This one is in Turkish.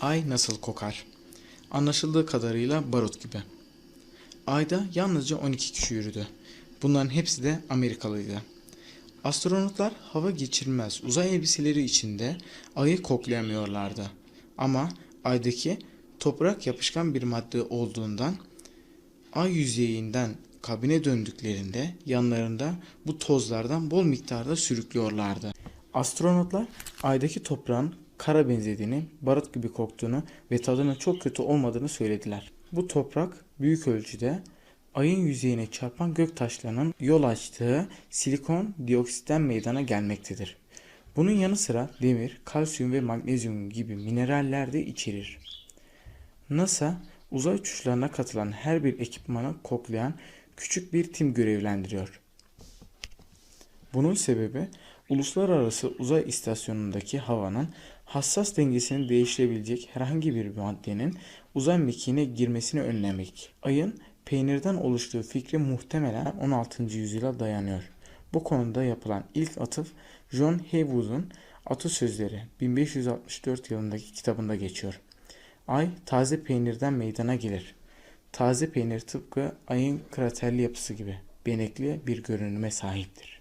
Ay nasıl kokar? Anlaşıldığı kadarıyla barut gibi. Ayda yalnızca 12 kişi yürüdü. Bunların hepsi de Amerikalıydı. Astronotlar hava geçirmez uzay elbiseleri içinde ayı koklayamıyorlardı. Ama aydaki toprak yapışkan bir madde olduğundan ay yüzeyinden kabine döndüklerinde yanlarında bu tozlardan bol miktarda sürüklüyorlardı. Astronotlar aydaki toprağın kara benzediğini, barut gibi koktuğunu ve tadının çok kötü olmadığını söylediler. Bu toprak büyük ölçüde ayın yüzeyine çarpan gök taşlarının yol açtığı silikon dioksitten meydana gelmektedir. Bunun yanı sıra demir, kalsiyum ve magnezyum gibi mineraller de içerir. NASA uzay uçuşlarına katılan her bir ekipmanı koklayan küçük bir tim görevlendiriyor. Bunun sebebi uluslararası uzay istasyonundaki havanın hassas dengesini değiştirebilecek herhangi bir maddenin uzay mekiğine girmesini önlemek. Ayın peynirden oluştuğu fikri muhtemelen 16. yüzyıla dayanıyor. Bu konuda yapılan ilk atıf John Haywood'un Atasözleri 1564 yılındaki kitabında geçiyor. Ay taze peynirden meydana gelir. Taze peynir tıpkı ayın kraterli yapısı gibi benekli bir görünüme sahiptir.